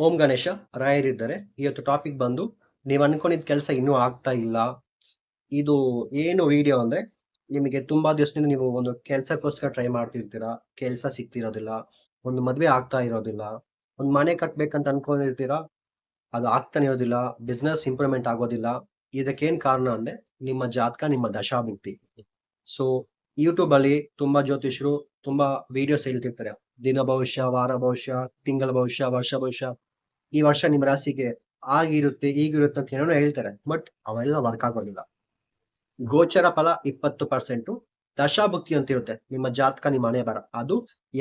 ಓಂ ಗಣೇಶ ರಾಯರಿದ್ದಾರೆ ಇವತ್ತು ಟಾಪಿಕ್ ಬಂದು, ನೀವು ಅನ್ಕೊಂಡಿದ್ದ ಕೆಲಸ ಇನ್ನೂ ಆಗ್ತಾ ಇಲ್ಲ. ಇದು ಏನು ವಿಡಿಯೋ ಅಂದ್ರೆ, ನಿಮಗೆ ತುಂಬಾ ದಿವಸದಿಂದ ನೀವು ಒಂದು ಕೆಲಸಕ್ಕೋಸ್ಕರ ಟ್ರೈ ಮಾಡ್ತಿರ್ತೀರಾ, ಕೆಲಸ ಸಿಗ್ತಿರೋದಿಲ್ಲ, ಒಂದು ಮದುವೆ ಆಗ್ತಾ ಇರೋದಿಲ್ಲ, ಒಂದು ಮನೆ ಕಟ್ಟಬೇಕಂತ ಅನ್ಕೊಂಡಿರ್ತೀರಾ, ಅದು ಆಗ್ತಾನೆ ಇರೋದಿಲ್ಲ ಬಿಸ್ನೆಸ್ ಇಂಪ್ರೂವ್ಮೆಂಟ್ ಆಗೋದಿಲ್ಲ, ಇದಕ್ಕೇನು ಕಾರಣ ಅಂದ್ರೆ, ನಿಮ್ಮ ಜಾತಕ, ನಿಮ್ಮ ದಶಾಭಿಕ್ತಿ ಸೊ ಯೂಟ್ಯೂಬಲ್ಲಿ ತುಂಬಾ ಜ್ಯೋತಿಷರು ತುಂಬಾ ವಿಡಿಯೋಸ್ ಹೇಳ್ತಿರ್ತಾರೆ. ದಿನ ಭವಿಷ್ಯ, ವಾರ ಭವಿಷ್ಯ, ತಿಂಗಳ ಭವಿಷ್ಯ, ವರ್ಷ ಭವಿಷ್ಯ. ಈ ವರ್ಷ ನಿಮ್ಮ ರಾಶಿಗೆ ಆಗಿರುತ್ತೆ, ಈಗಿರುತ್ತೆ ಅಂತ ಏನೋ ಹೇಳ್ತಾರೆ ಬಟ್ ಅವೆಲ್ಲ ವರ್ಕ್ ಆಗೋದಿಲ್ಲ. ಗೋಚರ ಫಲ ಇಪ್ಪತ್ತು ಪರ್ಸೆಂಟು ದಶಾಭಕ್ತಿ ಅಂತ ಇರುತ್ತೆ, ನಿಮ್ಮ ಜಾತಕ ನಿಮ್ಮ ಮನೆ ಬರ, ಅದು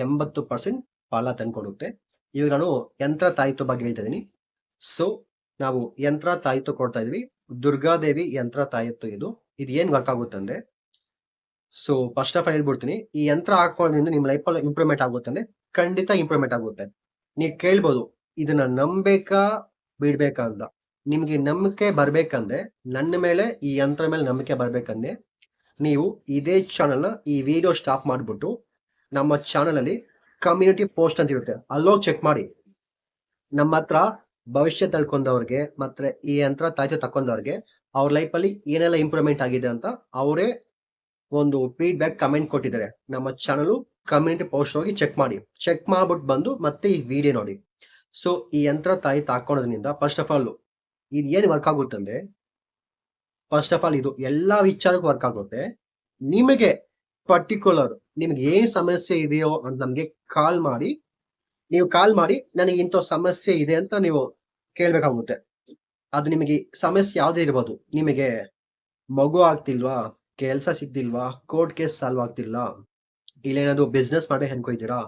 ಎಂಬತ್ತು ಪರ್ಸೆಂಟ್ ಫಲ ತಂದ್ಕೊಡುತ್ತೆ. ಇವಾಗ ನಾನು ಯಂತ್ರ ತಾಯಿತು ಬಗ್ಗೆ ಹೇಳ್ತಾ ಇದ್ದೀನಿ. ಸೊ ನಾವು ಯಂತ್ರ ತಾಯಿತು ಕೊಡ್ತಾ ಇದೀವಿ, ದುರ್ಗಾದೇವಿ ಯಂತ್ರ ತಾಯಿತು ಇದು ಇದು ಏನ್ ವರ್ಕ್ ಆಗುತ್ತೆ ಅಂದ್ರೆ ಸೊ ಫಸ್ಟ್ ಆಫ್ ಆಲ್ ಹೇಳ್ಬಿಡ್ತೀನಿ, ಈ ಯಂತ್ರ ಹಾಕೊಳ್ಳೋದ್ರಿಂದ ನಿಮ್ಮ ಲೈಫಲ್ಲಿ ಇಂಪ್ರೂವ್ಮೆಂಟ್ ಆಗುತ್ತೆ ಅಂದ್ರೆ ಖಂಡಿತ ಇಂಪ್ರೂವ್ಮೆಂಟ್ ಆಗುತ್ತೆ. ನೀವು ಕೇಳ್ಬೋದು ಇದನ್ನ ನಂಬೇಕಾ ಅಂತ ನಿಮ್ಗೆ ನಂಬಿಕೆ ಬರ್ಬೇಕಂದ್ರೆ ನನ್ನ ಮೇಲೆ, ಈ ಯಂತ್ರ ಮೇಲೆ ನಂಬಿಕೆ ಬರ್ಬೇಕಂದ್ರೆ ನೀವು ಇದೇ ಚಾನಲ್ನ ಈ ವಿಡಿಯೋ ಸ್ಟಾಪ್ ಮಾಡ್ಬಿಟ್ಟು ನಮ್ಮ ಚಾನಲಲ್ಲಿ ಕಮ್ಯುನಿಟಿ ಪೋಸ್ಟ್ ಅಂತ ಇರುತ್ತೆ. ಅಲ್ಲೋಗಿ ಚೆಕ್ ಮಾಡಿ. ನಮ್ಮ ಹತ್ರ ಭವಿಷ್ಯ ತಳ್ಕೊಂಡವ್ರಿಗೆ ಮತ್ತೆ ಈ ಯಂತ್ರ ತಾಯ್ತು ತಕೊಂಡವ್ರಿಗೆ ಅವ್ರ ಲೈಫಲ್ಲಿ ಏನೆಲ್ಲ ಇಂಪ್ರೂವ್ಮೆಂಟ್ ಆಗಿದೆ ಅಂತ ಅವರೇ ಒಂದು ಫೀಡ್ಬ್ಯಾಕ್ ಕಮೆಂಟ್ ಕೊಟ್ಟಿದ್ದಾರೆ. ನಮ್ಮ ಚಾನಲು ಕಮ್ಯುನಿಟಿ ಪೋಸ್ಟ್ ಹೋಗಿ ಚೆಕ್ ಮಾಡಿ. ಚೆಕ್ ಮಾಡ್ಬಿಟ್ಟು ಬಂದು ಮತ್ತೆ ಈ ವಿಡಿಯೋ ನೋಡಿ. ಸೊ ಈ ಯಂತ್ರ ತಾಯಿ ತಾಕೊಳ್ಳೋದ್ರಿಂದ ಫಸ್ಟ್ ಆಫ್ ಆಲ್ ಇದು ಏನು ವರ್ಕ್ ಆಗುತ್ತೆ ಅಂದ್ರೆ ಫಸ್ಟ್ ಆಫ್ ಆಲ್ ಇದು ಎಲ್ಲಾ ವಿಚಾರಕ್ಕೂ ವರ್ಕ್ ಆಗುತ್ತೆ. ನಿಮಗೆ ಪರ್ಟಿಕ್ಯುಲರ್ ನಿಮ್ಗೆ ಏನ್ ಸಮಸ್ಯೆ ಇದೆಯೋ ಅಂತ ನಮ್ಗೆ ಕಾಲ್ ಮಾಡಿ, ನೀವು ಕಾಲ್ ಮಾಡಿ ನನಗೆ ಇಂಥ ಸಮಸ್ಯೆ ಇದೆ ಅಂತ ನೀವು ಕೇಳ್ಬೇಕಾಗುತ್ತೆ. ಅದು ನಿಮಗೆ ಸಮಸ್ಯೆ ಯಾವ್ದೇ ಇರ್ಬೋದು. ನಿಮಗೆ ಮಗು ಆಗ್ತಿಲ್ವಾ, ಕೆಲಸ ಸಿಗ್ತಿಲ್ವಾ ಕೋರ್ಟ್ ಕೇಸ್ ಸಾಲ್ವ್ ಆಗ್ತಿಲ್ಲ, ಇಲ್ಲ ಏನಾದ್ರು ಬಿಸ್ನೆಸ್ ಮಾಡ್ಬೇಕು ಅನ್ಕೊಯ್ತೀರಾ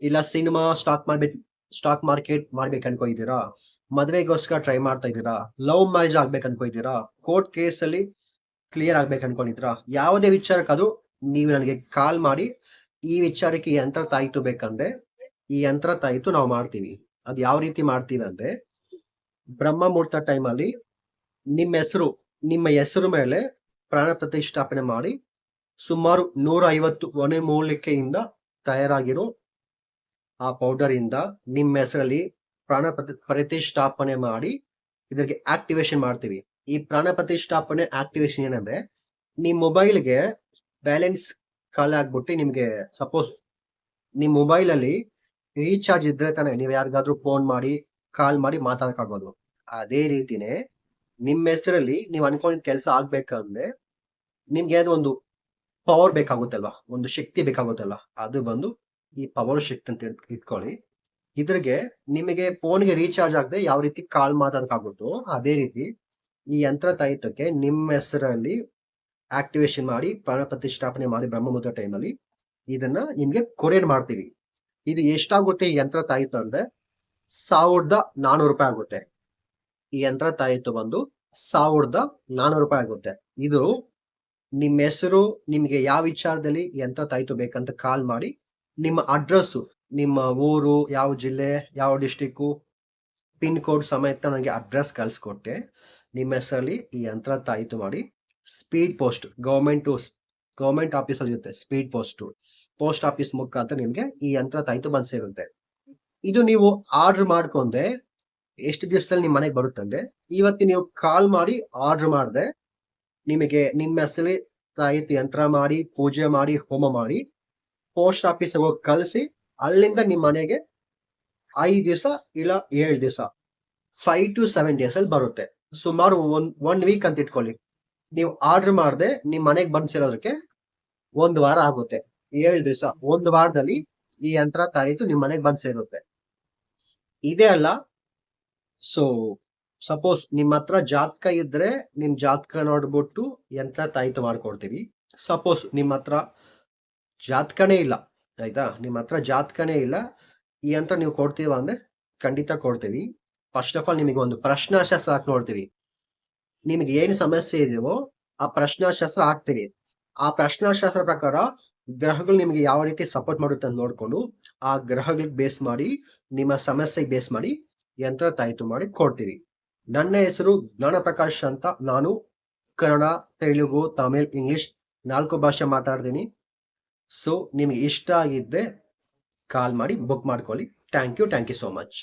ಇಲ್ಲ ಸಿನಿಮಾ ಸ್ಟಾಕ್ ಮಾಡ್ಬೇಕು ಸ್ಟಾಕ್ ಮಾರ್ಕೆಟ್ ಮಾಡ್ಬೇಕು ಅನ್ಕೊಂಡಿದ್ದೀರಾ ಮದುವೆಗೋಸ್ಕರ ಟ್ರೈ ಮಾಡ್ತಾ ಇದ್ದೀರಾ ಲವ್ ಮ್ಯಾರೇಜ್ ಆಗ್ಬೇಕು ಅನ್ಕೊಂಡಿದ್ದೀರಾ ಕೋರ್ಟ್ ಕೇಸ್ ಅಲ್ಲಿ ಕ್ಲಿಯರ್ ಆಗ್ಬೇಕು ಅನ್ಕೊಂಡಿದ್ದೀರಾ ಯಾವುದೇ ವಿಚಾರಕ್ಕದು ನೀವು ನನಗೆ ಕಾಲ್ ಮಾಡಿ, ಈ ವಿಚಾರಕ್ಕೆ ಈ ಯಂತ್ರ ತಾಯಿತು ಬೇಕಂದ್ರೆ, ಈ ಯಂತ್ರ ತಾಯಿತು ನಾವು ಮಾಡ್ತೀವಿ. ಅದು ಯಾವ ರೀತಿ ಮಾಡ್ತೀವಿ ಅಂದ್ರೆ, ಬ್ರಹ್ಮ ಮುಹೂರ್ತ ಟೈಮಲ್ಲಿ ನಿಮ್ಮ ಹೆಸರು ನಿಮ್ಮ ಹೆಸರು ಮೇಲೆ ಪ್ರಾಣ ಪ್ರತಿಷ್ಠಾಪನೆ ಮಾಡಿ, ಸುಮಾರು ನೂರ ಐವತ್ತು ಒಣೆ ಮೂಲಿಕೆಯಿಂದ ತಯಾರಾಗಿರೋ ಆ ಪೌಡರ್ ಇಂದ ನಿಮ್ಮ ಹೆಸರಲ್ಲಿ ಪ್ರಾಣ ಪ್ರತಿ- ಪ್ರತಿಷ್ಠಾಪನೆ ಮಾಡಿ ಇದಕ್ಕೆ ಆಕ್ಟಿವೇಶನ್ ಮಾಡ್ತೀವಿ. ಈ ಪ್ರಾಣ ಪ್ರತಿಷ್ಠಾಪನೆ ಆಕ್ಟಿವೇಶನ್ ಏನಂದ್ರೆ ನಿಮ್ಮ ಮೊಬೈಲ್ಗೆ ಬ್ಯಾಲೆನ್ಸ್ ಕಾಲ್ ಆಗ್ಬಿಟ್ಟು ನಿಮ್ಗೆ ಸಪೋಸ್ ನಿಮ್ಮ ಮೊಬೈಲ್ ಅಲ್ಲಿ ರೀಚಾರ್ಜ್ ಇದ್ರೆ ತಾನೆ ನೀವು ಯಾರಿಗಾದ್ರೂ ಫೋನ್ ಮಾಡಿ ಕಾಲ್ ಮಾಡಿ ಮಾತಾಡಕ್ಕಾಗೋದು. ಅದೇ ರೀತಿನೇ ನಿಮ್ಮ ಹೆಸರಲ್ಲಿ ನೀವು ಅನ್ಕೊಂಡಿದ್ ಕೆಲಸ ಆಗ್ಬೇಕಂದ್ರೆ ನಿಮ್ಗೆ ಅದು ಒಂದು ಪವರ್ ಬೇಕಾಗುತ್ತಲ್ವಾ? ಒಂದು ಶಕ್ತಿ ಬೇಕಾಗುತ್ತಲ್ವಾ? ಅದು ಬಂದು ಈ ಪವರ್ ಶಿಫ್ಟ್ ಅಂತ ಇಟ್- ಇಟ್ಕೊಳ್ಳಿ. ಇದ್ರಿಗೆ ನಿಮಗೆ ಫೋನ್ಗೆ ರೀಚಾರ್ಜ್ ಆಗದೆ ಯಾವ ರೀತಿ ಕಾಲ್ ಮಾತಾಡೋಕ್ಕಾಗುತ್ತೋ ಅದೇ ರೀತಿ ಈ ಯಂತ್ರ ತಾಯಿತಕ್ಕೆ ನಿಮ್ಮ ಹೆಸರಲ್ಲಿ ಆಕ್ಟಿವೇಶನ್ ಮಾಡಿ ಪ್ರಾಣ ಪ್ರತಿಷ್ಠಾಪನೆ ಮಾಡಿ ಬ್ರಹ್ಮಮುಹೂರ್ತ ಟೈಮಲ್ಲಿ ಇದನ್ನ ನಿಮ್ಗೆ ಕೊರಿಯರ್ ಮಾಡ್ತೀವಿ. ಇದು ಎಷ್ಟಾಗುತ್ತೆ ಈ ಯಂತ್ರ ತಾಯಿತು ಅಂದ್ರೆ ಸಾವಿರದ ನಾನೂರು ರೂಪಾಯಿ ಆಗುತ್ತೆ. ಈ ಯಂತ್ರ ತಾಯಿತು ಬಂದು ಸಾವಿರದ ನಾನೂರು ರೂಪಾಯಿ ಆಗುತ್ತೆ. ಇದು ನಿಮ್ಮ ಹೆಸರು, ನಿಮಗೆ ಯಾವ ವಿಚಾರದಲ್ಲಿ ಯಂತ್ರ ತಾಯಿತು ಬೇಕಂತ ಕಾಲ್ ಮಾಡಿ ನಿಮ್ಮ ಅಡ್ರೆಸ್ಸು ನಿಮ್ಮ ಊರು, ಯಾವ ಜಿಲ್ಲೆ, ಯಾವ ಡಿಸ್ಟಿಕ್ಕು ಪಿನ್ ಕೋಡ್ ಸಮೇತ ನನಗೆ ಅಡ್ರೆಸ್ ಕಳಿಸ್ಕೊಟ್ಟೆ. ನಿಮ್ಮ ಹೆಸರಲ್ಲಿ ಈ ಯಂತ್ರ ತಾಯಿತು ಮಾಡಿ ಸ್ಪೀಡ್ ಪೋಸ್ಟ್ ಗೌರ್ಮೆಂಟು ಗೌರ್ಮೆಂಟ್ ಆಫೀಸಲ್ಲಿ ಇರುತ್ತೆ ಸ್ಪೀಡ್ ಪೋಸ್ಟ್ ಪೋಸ್ಟ್ ಆಫೀಸ್ ಮುಖಾಂತರ ನಿಮಗೆ ಈ ಯಂತ್ರ ತಾಯಿತು ಬಂದು ಸೇರುತ್ತೆ. ಇದು ನೀವು ಆರ್ಡರ್ ಮಾಡ್ಕೊಂಡೆ, ಎಷ್ಟು ದಿವಸದಲ್ಲಿ ನಿಮ್ಮ ಮನೆಗೆ ಬರುತ್ತಂದ್ರೆ ಇವತ್ತು ನೀವು ಕಾಲ್ ಮಾಡಿ ಆರ್ಡರ್ ಮಾಡಿದೆ, ನಿಮಗೆ ನಿಮ್ಮ ಹೆಸರಲ್ಲಿ ತಾಯಿತು ಯಂತ್ರ ಮಾಡಿ, ಪೂಜೆ ಮಾಡಿ, ಹೋಮ ಮಾಡಿ ಪೋಸ್ಟ್ ಆಫೀಸ್ ಹೋಗಿ ಕಳಿಸಿ, ಅಲ್ಲಿಂದ ನಿಮ್ಮ ಮನೆಗೆ ಐದು ದಿವಸ ಇಲ್ಲ ಏಳು ದಿವಸ ಫೈವ್ ಟು ಸೆವೆನ್ ಡೇಸ್ ಅಲ್ಲಿ ಬರುತ್ತೆ. ಸುಮಾರು ಒನ್ ವೀಕ್ ಅಂತ ಇಟ್ಕೊಳ್ಳಿ. ನೀವು ಆರ್ಡರ್ ಮಾಡದೆ ನಿಮ್ಮ ಮನೆಗೆ ಬಂದು ಸೇರೋದಕ್ಕೆ ಒಂದು ವಾರ ಆಗುತ್ತೆ. ಏಳು ದಿವಸ, ಒಂದು ವಾರದಲ್ಲಿ ಈ ಯಂತ್ರ ತಾಯಿತು ನಿಮ್ಮ ಮನೆಗೆ ಬಂದು ಸೇರುತ್ತೆ ಇದೇ ಅಲ್ಲ ಸೊ ಸಪೋಸ್ ನಿಮ್ಮ ಹತ್ರ ಜಾತಕ ಇದ್ರೆ ನಿಮ್ ಜಾತಕ ನೋಡ್ಬಿಟ್ಟು ಯಂತ್ರ ತಾಯಿತು ಮಾಡ್ಕೊಡ್ತೀವಿ. ಸಪೋಸ್ ನಿಮ್ಮ ಹತ್ರ ಜಾತಕನೇ ಇಲ್ಲ, ಆಯ್ತಾ? ನಿಮ್ಮ ಹತ್ರ ಜಾತಕನೇ ಇಲ್ಲ. ಈ ಯಂತ್ರ ನೀವು ಕೊಡ್ತೀವ ಅಂದ್ರೆ ಖಂಡಿತ ಕೊಡ್ತೀವಿ. ಫಸ್ಟ್ ಆಫ್ ಆಲ್ ನಿಮಗೆ ಒಂದು ಪ್ರಶ್ನಾಶಾಸ್ತ್ರ ಹಾಕಿ ನೋಡ್ತೀವಿ. ನಿಮಗೆ ಏನು ಸಮಸ್ಯೆ ಇದೆಯೋ ಆ ಪ್ರಶ್ನಾಶಾಸ್ತ್ರ ಹಾಕ್ತೀವಿ. ಆ ಪ್ರಶ್ನಾಶಾಸ್ತ್ರ ಪ್ರಕಾರ ಗ್ರಹಗಳು ನಿಮಗೆ ಯಾವ ರೀತಿ ಸಪೋರ್ಟ್ ಮಾಡುತ್ತೆ ಅಂತ ನೋಡ್ಕೊಂಡು ಆ ಗ್ರಹಗಳಿಗೆ ಬೇಸ್ ಮಾಡಿ, ನಿಮ್ಮ ಸಮಸ್ಯೆಗೆ ಬೇಸ್ ಮಾಡಿ ಯಂತ್ರ ತಾಯಿತು ಮಾಡಿ ಕೊಡ್ತೀವಿ. ನನ್ನ ಹೆಸರು ಜ್ಞಾನ ಪ್ರಕಾಶ್ ಅಂತ. ನಾನು ಕನ್ನಡ, ತೆಲುಗು, ತಮಿಳ್, ಇಂಗ್ಲಿಷ್ ನಾಲ್ಕು ಭಾಷೆ ಮಾತಾಡ್ತೀನಿ. ಸೊ ನಿಮಗೆ ಇಷ್ಟ ಆಗಿದ್ದೆ ಕಾಲ್ ಮಾಡಿ ಬುಕ್ ಮಾಡ್ಕೊಳ್ಳಿ. Thank you thank you so much